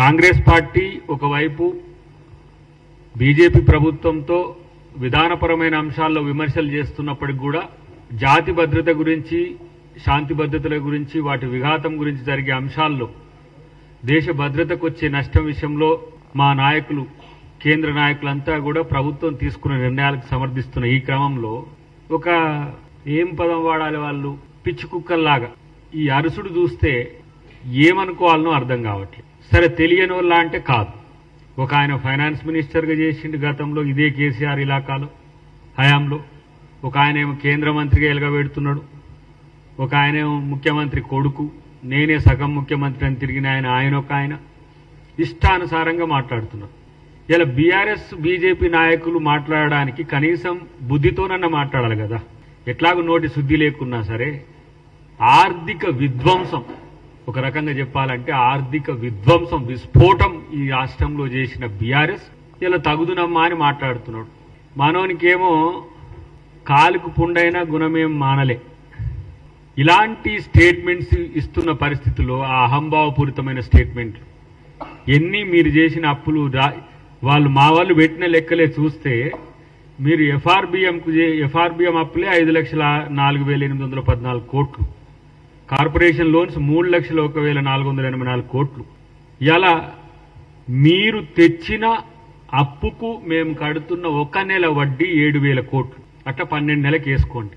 Congress party ఒకవైపు BJP ప్రభుత్వంతో విధానపరమైన అంశాల్లో విమర్శలు చేస్తున్నప్పటికి కూడా జాతి భద్రత గురించి శాంతి భద్రతల గురించి వాటి విఘాతం గురించి జరిగే అంశాల్లో దేశ భద్రతకు వచ్చే నష్టం విషయంలో మా నాయకులు కేంద్ర నాయకులంతా కూడా ప్రభుత్వం తీసుకున్న నిర్ణయాలకు సమర్థిస్తున్న ఈ క్రమంలో ఒక ఏం పదం వాడాలి వాళ్ళు? పిచ్చి కుక్కల్లాగా. ఈ అరుసుడు చూస్తే ఏమనుకోవాలనో అర్థం కావట్లేదు. సరే తెలియని వాళ్ళ అంటే కాదు. ఒక ఆయన ఫైనాన్స్ మినిస్టర్గా చేసిండు గతంలో ఇదే కేసీఆర్ ఇలాకాలో హయాంలో. ఒక ఆయన ఏమో కేంద్ర మంత్రిగా ఎలగబెడుతున్నాడు. ఒక ఆయన ఏమో ముఖ్యమంత్రి కొడుకు. నేనే సగం ముఖ్యమంత్రి అని తిరిగిన ఆయన ఆయన ఒక ఆయన. ఇష్టానుసారంగా మాట్లాడుతున్నారు ఇలా బీఆర్ఎస్ బీజేపీ నాయకులు మాట్లాడడానికి కనీసం బుద్ధితోనన్నా మాట్లాడాలి కదా. ఎట్లాగో నోటి శుద్ధి లేకున్నా సరే ఆర్థిక విధ్వంసం ఒక రకంగా చెప్పాలంటే ఆర్థిక విధ్వంసం విస్ఫోటం ఈ రాష్ట్రంలో చేసిన బీఆర్ఎస్. ఇలా తగుదునమ్మా అని మాట్లాడుతున్నాడు. మనోనికేమో కాలుకు పుండైన గుణమేం మానలే. ఇలాంటి స్టేట్మెంట్స్ ఇస్తున్న పరిస్థితుల్లో ఆ అహంభావపూరితమైన స్టేట్మెంట్లు ఎన్ని మీరు చేసిన అప్పులు వాళ్ళు మా వాళ్ళు పెట్టిన లెక్కలే చూస్తే మీరు ఎఫ్ఆర్బిఎంకు ఎఫ్ఆర్బిఎం అప్పులే ఐదు లక్షల నాలుగు వేల ఎనిమిది వందల పద్నాలుగు కోట్లు. కార్పొరేషన్ లోన్స్ మూడు లక్షల ఒక వేల నాలుగు వందల ఎనభై నాలుగు కోట్లు. ఇలా మీరు తెచ్చిన అప్పుకు మేము కడుతున్న ఒక నెల వడ్డీ ఏడు వేల కోట్లు. అట్లా పన్నెండు నెలలకు వేసుకోండి.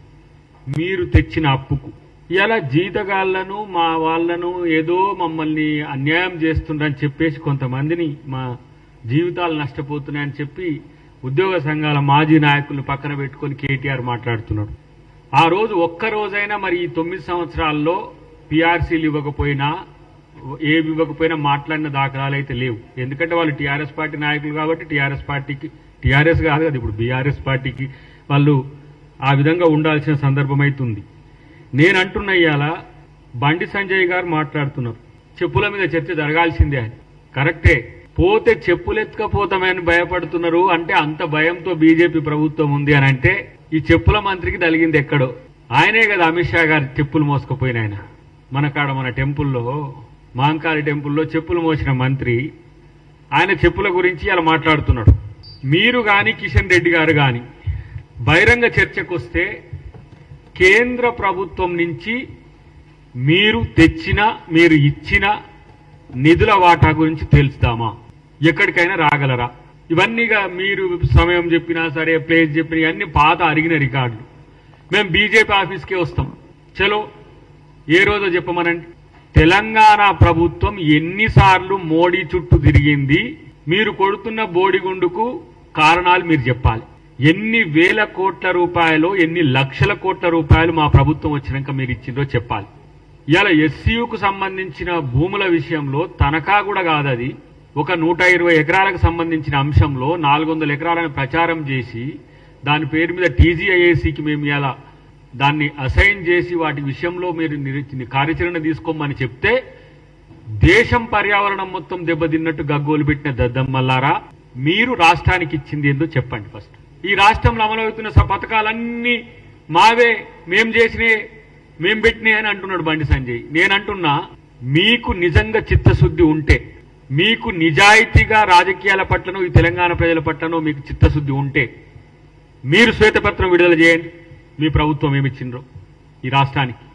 మీరు తెచ్చిన అప్పుకు. ఇలా జీతగాళ్ళను మా వాళ్ళను ఏదో మమ్మల్ని అన్యాయం చేస్తుండ్రని చెప్పేసి కొంతమందిని మా జీవితాలు నష్టపోతున్నాయని చెప్పి ఉద్యోగ సంఘాల మాజీ నాయకులను పక్కన పెట్టుకొని కేటీఆర్ మాట్లాడుతున్నాడు. ఆ రోజు ఒక్క రోజైనా మరి ఈ తొమ్మిది సంవత్సరాల్లో పిఆర్సీలు ఇవ్వకపోయినా ఏవి ఇవ్వకపోయినా మాట్లాడిన దాఖలాలు అయితే లేవు. ఎందుకంటే వాళ్ళు టీఆర్ఎస్ పార్టీ నాయకులు కాబట్టి టీఆర్ఎస్ పార్టీకి టీఆర్ఎస్ కాదు కదా ఇప్పుడు బీఆర్ఎస్ పార్టీకి వాళ్ళు ఆ విధంగా ఉండాల్సిన సందర్భం అవుతుంది నేను అంటున్న ఇవాళ బండి సంజయ్ గారు మాట్లాడుతున్నారు. చెప్పుల మీద చర్చ జరగాల్సిందే అని. కరెక్టే. పోతే చెప్పులెత్తకపోతామని భయపడుతున్నారు అంటే అంత భయంతో బీజేపీ ప్రభుత్వం ఉంది అని అంటే ఈ చెప్పుల మంత్రికి తలిగింది ఎక్కడో. ఆయనే కదా అమిత్ షా గారు చెప్పులు మోసుకుపోయిన ఆయన. మన కాడ మన టెంపుల్లో మాంకారి టెంపుల్లో చెప్పులు మోసిన మంత్రి ఆయన చెప్పుల గురించి అలా మాట్లాడుతున్నాడు. మీరు గాని కిషన్ రెడ్డి గారు గాని బహిరంగ చర్చకు వస్తే కేంద్ర ప్రభుత్వం నుంచి మీరు తెచ్చిన మీరు ఇచ్చిన నిధుల వాటా గురించి తెలుస్తామా? ఎక్కడికైనా రాగలరా? ఇవన్నీగా మీరు సమయం చెప్పినా సరే ప్లేస్ చెప్పినా ఇవన్నీ పాత అరిగిన రికార్డులు. మేము బీజేపీ ఆఫీస్కే వస్తాం. చలో ఏ రోజో చెప్పమనండి? తెలంగాణ ప్రభుత్వం ఎన్నిసార్లు మోడీ చుట్టూ తిరిగింది. మీరు కొడుతున్న బోడిగుండుకు కారణాలు మీరు చెప్పాలి. ఎన్ని వేల కోట్ల రూపాయలు ఎన్ని లక్షల కోట్ల రూపాయలు మా ప్రభుత్వం వచ్చినాక మీరు ఇచ్చిందో చెప్పాలి. ఇలా ఎస్సీయుకు సంబంధించిన భూముల విషయంలో తనఖా కూడా కాదు అది ఒక నూట ఇరవై ఎకరాలకు సంబంధించిన అంశంలో నాలుగు వందల ఎకరాలను ప్రచారం చేసి దాని పేరు మీద టీజీఐఏసీకి మేము ఇలా దాన్ని అసైన్ చేసి వాటి విషయంలో మీరు కార్యాచరణ తీసుకోమని చెప్తే దేశం పర్యావరణం మొత్తం దెబ్బతిన్నట్టు గగ్గోలు పెట్టిన దద్దమ్మల్లారా మీరు రాష్ట్రానికి ఇచ్చింది ఏందో చెప్పండి ఫస్ట్. ఈ రాష్ట్రంలో అమలవుతున్న స- పథకాలన్నీ మావే మేం చేసినే మేం పెట్టినాయి అని అంటున్నాడు బండి సంజయ్. నేనంటున్నా మీకు నిజంగా చిత్తశుద్ధి ఉంటే మీకు నిజాయితీగా రాజకీయాల పట్లను ఈ తెలంగాణ ప్రజల పట్లను మీకు చిత్తశుద్ధి ఉంటే మీరు శ్వేతపత్రం విడుదల చేయండి. మీ ప్రభుత్వం ఏమిచ్చిండ్రో ఈ రాష్ట్రానికి.